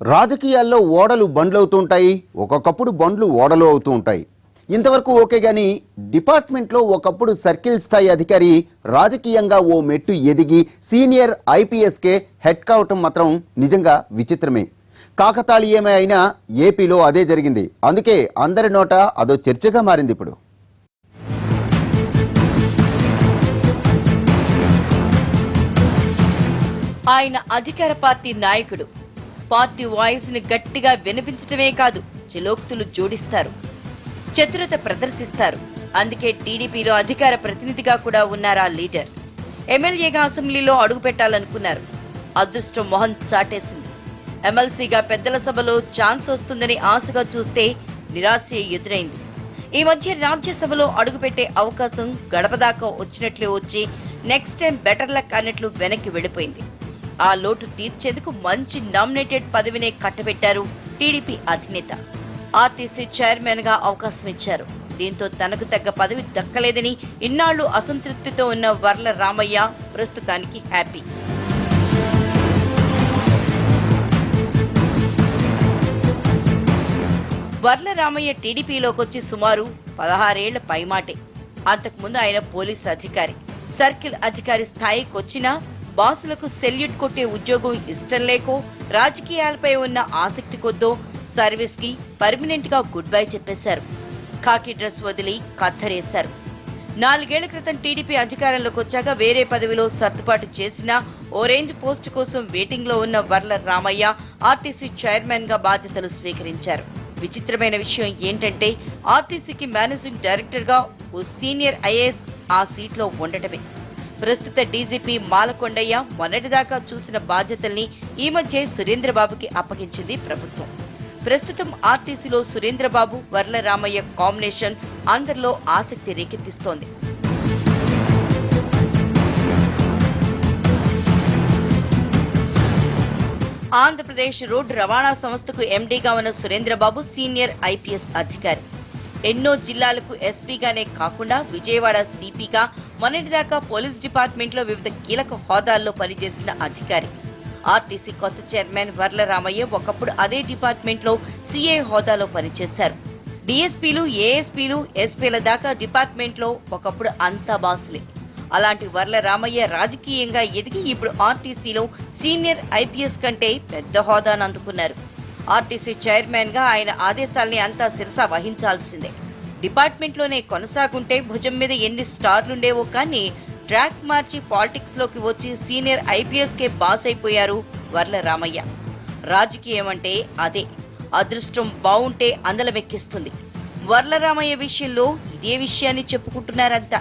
రాజకీయాల్లో ఓడలు బండ్లు అవుతూ ఉంటాయి ఒక్కొక్కప్పుడు బండ్లు ఓడలు అవుతూ ఉంటాయి ఇంతవరకు ఓకే కానీ డిపార్ట్మెంట్లో ఒకప్పుడు సర్కిల్ స్థాయి అధికారి రాజకీయంగా ఓ మెట్టు ఎదిగి సీనియర్ ఐపీఎస్కే హెడ్ కావటం మాత్రం నిజంగా విచిత్రమే. కాకతాళీయమే అయినా ఏపీలో అదే జరిగింది. అందుకే అందరి నోట అదో చర్చగా మారింది ఇప్పుడు. ఆయన అధికార పార్టీ నాయకుడు. పార్టీ వాయిస్ని గట్టిగా వినిపించటమే కాదు చిలోక్తులు జోడిస్తారు చతురత ప్రదర్శిస్తారు. అందుకే టీడీపీలో అధికార ప్రతినిధిగా కూడా ఉన్నారా లీడర్? ఎమ్మెల్యేగా అసెంబ్లీలో అడుగు పెట్టాలనుకున్నారు. అదృష్టం మొహం చాటేసింది. ఎమ్మెల్సీగా పెద్దల సభలో ఛాన్స్ వస్తుందని ఆశగా చూస్తే నిరాశ ఎదురైంది. ఈ మధ్య రాజ్యసభలో అడుగుపెట్టే అవకాశం గడపదాకా వచ్చినట్లే వచ్చి నెక్స్ట్ టైం బెటర్ లక్ అన్నట్లు వెనక్కి వెళ్ళిపోయింది. ఆ లోటు తీర్చేందుకు మంచి నామినేటెడ్ పదవినే కట్టబెట్టారు టీడీపీ అధినేత. ఆర్టీసీ చైర్మన్గా అవకాశం ఇచ్చారు. దీంతో తనకు తగ్గ పదవి దక్కలేదని ఇన్నాళ్ళు అసంతృప్తితో ఉన్న వర్ల రామయ్య ప్రస్తుతానికి హ్యాపీ. వర్ల రామయ్య టీడీపీలోకొచ్చి సుమారు పదహారేళ్ళ పైమాటే. అంతకుముందు ఆయన పోలీస్ అధికారి. సర్కిల్ అధికారి స్థాయికి వచ్చినా బాసులకు సెల్యూట్ కొట్టే ఉద్యోగం ఇష్టం లేకో రాజకీయాలపై ఉన్న ఆసక్తి కొద్దో సర్వీస్కి పర్మనెంట్గా గుడ్ బై చెప్పేశారు. కాకి డ్రెస్ వదిలి కత్తరేశారు. నాలుగేళ్ళ క్రితం టీడీపీ అధికారంలోకి వచ్చాక వేరే పదవిలో సర్దుబాటు చేసిన ఓ రేంజ్ పోస్ట్ కోసం వెయిటింగ్లో ఉన్న వర్ల రామయ్య ఆర్టీసీ చైర్మన్గా బాధ్యతలు స్వీకరించారు. విచిత్రమైన విషయం ఏంటంటే ఆర్టీసీకి మేనేజింగ్ డైరెక్టర్గా ఓ సీనియర్ ఐఏఎస్ ఆ సీట్లో ఉండటమే. ప్రస్తుత డీజీపీ మాలకొండయ్య మొన్నటిదాకా చూసిన బాధ్యతల్ని ఈ మధ్య సురేంద్రబాబుకి అప్పగించింది ప్రభుత్వం. ప్రస్తుతం ఆర్టీసీలో సురేంద్రబాబు వరలరామయ్య కాంబినేషన్ అందరిలో ఆసక్తి రేకెత్తిస్తోంది. ఆంధ్రప్రదేశ్ రోడ్డు రవాణా సంస్థకు ఎండీగా ఉన్న సురేంద్రబాబు సీనియర్ ఐపీఎస్ అధికారి. ఎన్నో జిల్లాలకు ఎస్పీగానే కాకుండా విజయవాడ సిపిగా మొన్నటిదాకా పోలీస్ డిపార్ట్మెంట్లో వివిధ కీలక హోదాల్లో పనిచేసిన అధికారి. ఆర్టీసీ కొత్త చైర్మన్ వర్ల రామయ్య ఒకప్పుడు అదే డిపార్ట్మెంట్లో సీఏ హోదాలో పనిచేశారు. డీఎస్పీలు ఏఎస్పీలు ఎస్పీల దాకా డిపార్ట్మెంట్లో ఒకప్పుడు అంతా బాసులే. అలాంటి వర్ల రామయ్య రాజకీయంగా ఎదిగి ఇప్పుడు ఆర్టీసీలో సీనియర్ ఐపీఎస్ కంటే పెద్ద హోదాను అందుకున్నారు. ఆర్టీసీ చైర్మన్గా ఆయన ఆదేశాల్ని అంతా శిరస వహించాల్సిందే. డిపార్ట్మెంట్లోనే కొనసాగుంటే భుజం మీద ఎన్ని స్టార్లుండేవో కానీ ట్రాక్ మార్చి పాలిటిక్స్లోకి వచ్చి సీనియర్ ఐపీఎస్ కే బాస్ అయిపోయారు వర్ల రామయ్య. రాజకీయం అంటే అదే అదృష్టం బావుంటే అందలమెక్కిస్తుంది. వర్లరామయ్య విషయంలో ఇదే విషయాన్ని చెప్పుకుంటున్నారంతా.